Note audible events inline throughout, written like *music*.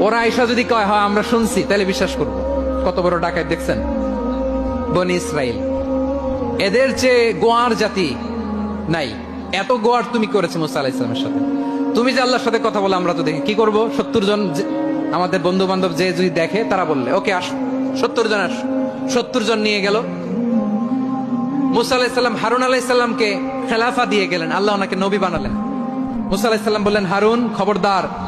ওরা আইসা যদি কয়, হয়, আমরা শুনছি, তাহলে বিশ্বাস করব। কত বড় ডাকাত, দেখছেন? বনি ইসরায়েল এদের চেয়ে গোয়ার জাতি নাই। এত গোয়ার তুমি করেছ মুসা আলাহ ইসলামের সাথে। তুমি যে আল্লাহর সাথে কথা বলে, আমরা তো দেখি। কি করব? সত্তর জন যে- আমাদের বন্ধু বান্ধব যে যদি দেখে, তারা বললে, ওকে, আস। সত্তর জন আস। সত্তর জন নিয়ে গেল। মুসা আলাহিসাল্লাম হারুন আলাহিসাল্লামকে খেলাফা দিয়ে গেলেন। আল্লাহ ওনাকে নবী বানালেন। মুসা আলাহিসাল্লাম বললেন, হারুন, খবরদার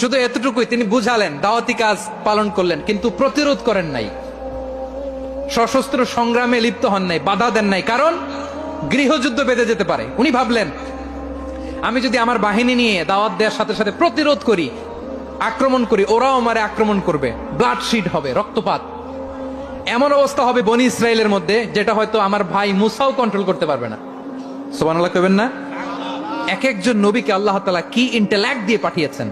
শুধু এতটুকুই, তিনি বুঝালেন, দাওয়াতি কাজ পালন করলেন, কিন্তু প্রতিরোধ করেন নাই। সশস্ত্র সংগ্রামে লিপ্ত হন নাই, বাধা দেন নাই, কারণ গৃহযুদ্ধ বেঁধে যেতে পারে। উনি ভাবলেন, আমি যদি আমার বাহিনী নিয়ে দাওয়াত দেওয়ার সাথে সাথে প্রতিরোধ করি, আক্রমণ করি, ওরাও আমারে আক্রমণ করবে। ব্লাড শিট হবে, রক্তপাত। এমন অবস্থা হবে বনি ইসরায়েলের মধ্যে, যেটা হয়তো আমার ভাই মুসাও কন্ট্রোল করতে পারবে না। সোবানাল্লাহ কবেন না? এক একজন নবীকে আল্লাহ তালা কি ইন্টেল্যাক্ট দিয়ে পাঠিয়েছেন?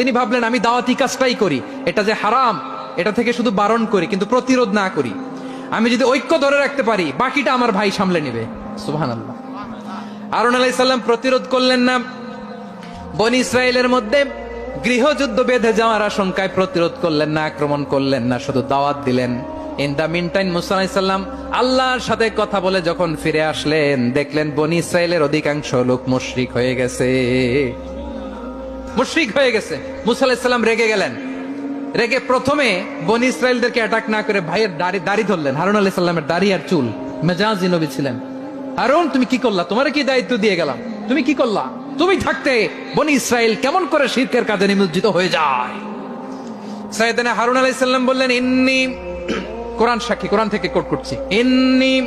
তিনি ভাবলেন, আমি দাওয়াতি কাজটাই করি। এটা যে হারাম, এটা থেকে শুধু বারণ করি, কিন্তু প্রতিরোধ না করি। আমি যদি ঐক্য ধরে রাখতে পারি, বাকিটা আমার ভাই সামলে নেবে। সুহান আল্লাহ আরুন আলাইসাল্লাম প্রতিরোধ করলেন না। বনি ইসরায়েলের মধ্যে গৃহযুদ্ধ বেঁধে যাওয়ার আশঙ্কায় প্রতিরোধ করলেন না, আক্রমণ করলেন না, শুধু দাওয়াত দিলেন। ইন দা মিন টাইম আল্লাহর সাথে কথা বলে যখন ফিরে আসলেন, দেখলেন বনি ইসরায়েলের অধিকাংশ লোক মুশরিক হয়ে গেছে। মুশরিক হয়ে গেছে। মুসা আলাইসাল্লাম রেগে গেলেন। রেগে প্রথমে বনি ইসরায়েলদেরকে অ্যাটাক না করে ভাইয়ের দাড়ি দাড়ি ধরলেন। হারুন আলাইহিস সাল্লামের দাড়ি আর চুল। মেজাজি নবী ছিলেন। হারুন, তুমি কি করলা? তোমার কি দায়িত্ব দিয়ে গেলাম? তুমি কি করলা? তুমি থাকতে বনি ইসরায়েল কেমন করে শিরকের কাজে নিমজ্জিত হয়ে যায়? সাইয়েদনা হারুন আলাইহিস সাল্লাম বললেন, ইন্নি *clears throat* কোরআন সাক্ষী, কোরআন থেকে কোট করছি। ইন্নি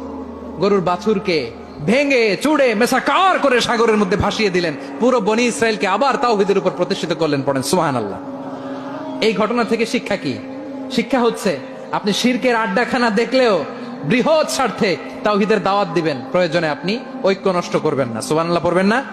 গরুর বাছুরকে ভেঙে, চুড়ে, মেসাকার করে সাগরের মধ্যে ভাসিয়ে দিলেন। পুরো বনি ইসরায়েলকে আবার তাওহিদের উপর প্রতিষ্ঠিত করলেন, পড়েন সুহান আল্লাহ এই ঘটনা থেকে শিক্ষা কি? শিক্ষা হচ্ছে, আপনি শিরকের আড্ডাখানা দেখলেও বৃহৎ স্বার্থে তাওহিদের দাওয়াত দিবেন। প্রয়োজনে আপনি ঐক্য নষ্ট করবেন না। সুবহানাল্লাহ পড়বেন না?